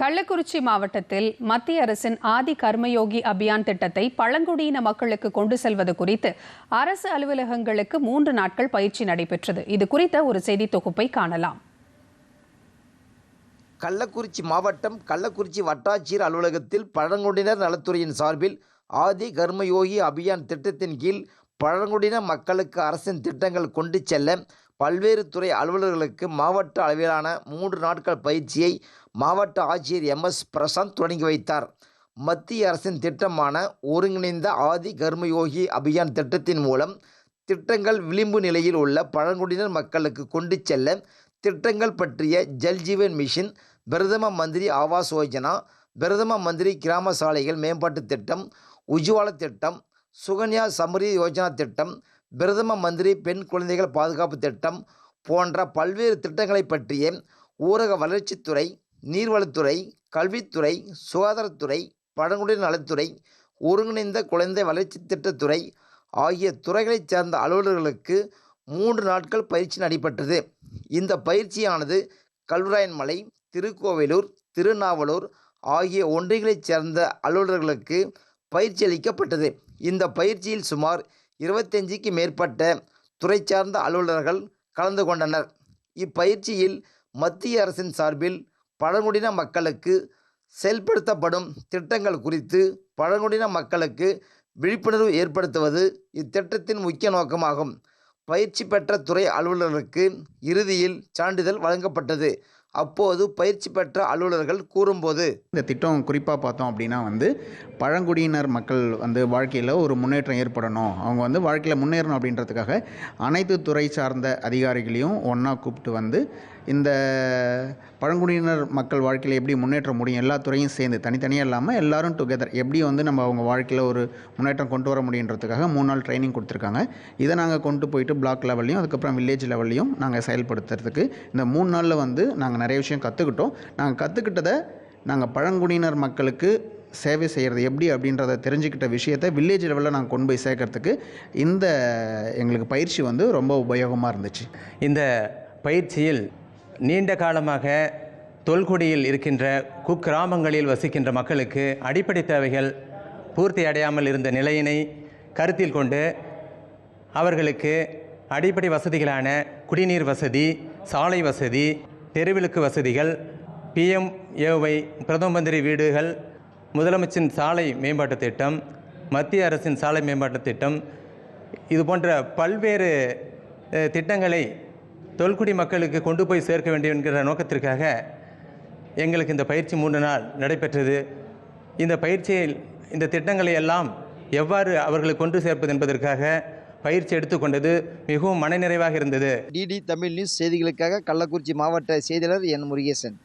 கள்ளக்குறிச்சி மாவட்டத்தில் மத்திய அரசின் ஆதி கர்மயோகி அபியான் திட்டத்தை பழங்குடியின மக்களுக்கு கொண்டு செல்வது குறித்து அரசு அலுவலகங்களுக்கு மூன்று நாட்கள் பயிற்சி நடைபெற்றது. இது குறித்த ஒரு செய்தி தொகுப்பை காணலாம். கள்ளக்குறிச்சி மாவட்டம் கள்ளக்குறிச்சி வட்டாட்சியர் அலுவலகத்தில் பழங்குடியினர் நலத்துறையின் சார்பில் ஆதி கர்மயோகி அபியான் திட்டத்தின் கீழ் பழங்குடியின மக்களுக்கு அரசின் திட்டங்கள் கொண்டு செல்ல பல்வேறு துறை அலுவலர்களுக்கு மாவட்ட அளவிலான மூன்று நாட்கள் பயிற்சியை மாவட்ட ஆட்சியர் எம் எஸ் பிரசாந்த் தொடங்கி வைத்தார். மத்திய அரசின் திட்டமான ஒருங்கிணைந்த ஆதி கர்மயோகி அபியான் திட்டத்தின் மூலம் திட்டங்கள் விளிம்பு நிலையில் உள்ள பழங்குடியினர் மக்களுக்கு கொண்டு செல்ல திட்டங்கள் பற்றிய ஜல்ஜீவன் மிஷின் மிஷன் பிரதம மந்திரி ஆவாஸ் யோஜனா பிரதம மந்திரி கிராம சாலைகள் மேம்பாட்டு திட்டம் உஜ்வால திட்டம் சுகன்யா சமரி யோஜனா திட்டம் பிரதம மந்திரி பெண் குழந்தைகள் பாதுகாப்பு திட்டம் போன்ற பல்வேறு திட்டங்களை பற்றிய ஊரக வளர்ச்சித்துறை நீர்வளத்துறை கல்வித்துறை சுகாதாரத்துறை பழங்குடியினர் நலத்துறை ஒருங்கிணைந்த குழந்தை வளர்ச்சி திட்டத்துறை ஆகிய துறைகளைச் சேர்ந்த அலுவலர்களுக்கு மூன்று நாட்கள் பயிற்சி நடைபெற்றது. இந்த பயிற்சியானது கல்வராயன்மலை திருக்கோவிலூர் திருநாவலூர் ஆகிய ஒன்றியங்களைச் சேர்ந்த அலுவலர்களுக்கு பயிற்சி அளிக்கப்பட்டது. இந்த பயிற்சியில் சுமார் இருபத்தஞ்சிக்கு மேற்பட்ட துறை சார்ந்த அலுவலர்கள் கலந்து கொண்டனர். இப்பயிற்சியில் மத்திய அரசின் சார்பில் பழங்குடியின மக்களுக்கு செயல்படுத்தப்படும் திட்டங்கள் குறித்து பழங்குடியின மக்களுக்கு விழிப்புணர்வு ஏற்படுத்துவது இத்திட்டத்தின் முக்கிய நோக்கமாகும். பயிற்சி பெற்ற துறை அலுவலர்களுக்கு இறுதியில் சான்றிதழ் வழங்கப்பட்டது. அப்போது பயிற்சி பெற்ற அலுவலர்கள் கூறும்போது இந்த திட்டம் குறிப்பாக பார்த்தோம் அப்படின்னா வந்து பழங்குடியினர் மக்கள் வந்து வாழ்க்கையில் ஒரு முன்னேற்றம் ஏற்படணும். அவங்க வந்து வாழ்க்கையில் முன்னேறணும் அப்படின்றதுக்காக அனைத்து துறை சார்ந்த அதிகாரிகளையும் ஒன்றா கூப்பிட்டு வந்து இந்த பழங்குடியினர் மக்கள் வாழ்க்கையில் எப்படி முன்னேற்ற முடியும் எல்லா துறையும் சேர்ந்து தனித்தனியாக இல்லாமல் எல்லாரும் டுகெதர் எப்படி வந்து நம்ம அவங்க வாழ்க்கையில் ஒரு முன்னேற்றம் கொண்டு வர முடியுன்றதுக்காக மூணு நாள் ட்ரைனிங் கொடுத்துருக்காங்க. இதை நாங்கள் கொண்டு போயிட்டு பிளாக் லெவல்லையும் அதுக்கப்புறம் வில்லேஜ் லெவல்லையும் நாங்கள் செயல்படுத்துறதுக்கு இந்த மூணு நாளில் வந்து நாங்கள் நிறைய விஷயம் கற்றுக்கிட்டோம் நாங்கள் கற்றுக்கிட்டதை நாங்கள் பழங்குடியினர் மக்களுக்கு சேவை செய்கிறது எப்படி அப்படின்றத தெரிஞ்சுக்கிட்ட விஷயத்தை வில்லேஜ் லெவலில் நாங்கள் கொண்டு போய் சேர்க்கறதுக்கு இந்த எங்களுக்கு பயிற்சி வந்து ரொம்ப உபயோகமாக இருந்துச்சு. இந்த பயிற்சியில் நீண்ட காலமாக தொல்குடியில் இருக்கின்ற குக்கிராமங்களில் வசிக்கின்ற மக்களுக்கு அடிப்படை தேவைகள் பூர்த்தி அடையாமல் இருந்த நிலையினை கருத்தில் கொண்டு அவர்களுக்கு அடிப்படை வசதிகளான குடிநீர் வசதி சாலை வசதி தெருவிளக்கு வசதிகள் பிஎம்ஏஒய் பிரதம மந்திரி வீடுகள் முதலமைச்சரின் சாலை மேம்பாட்டுத் திட்டம் மத்திய அரசின் சாலை மேம்பாட்டுத் திட்டம் இது போன்ற பல்வேறு திட்டங்களை தொல்குடி மக்களுக்கு கொண்டு போய் சேர்க்க வேண்டும் என்கிற நோக்கத்திற்காக எங்களுக்கு இந்த பயிற்சி மூன்று நாள் நடைபெற்றது. இந்த பயிற்சியில் இந்த திட்டங்களை எல்லாம் எவ்வாறு அவர்களை கொண்டு சேர்ப்பது என்பதற்காக பயிற்சி எடுத்துக்கொண்டது மிகவும் மனநிறைவாக இருந்தது. டிடி தமிழ் நியூஸ் செய்திகளுக்காக கள்ளக்குறிச்சி மாவட்ட செய்தியாளர் என் முருகேசன்.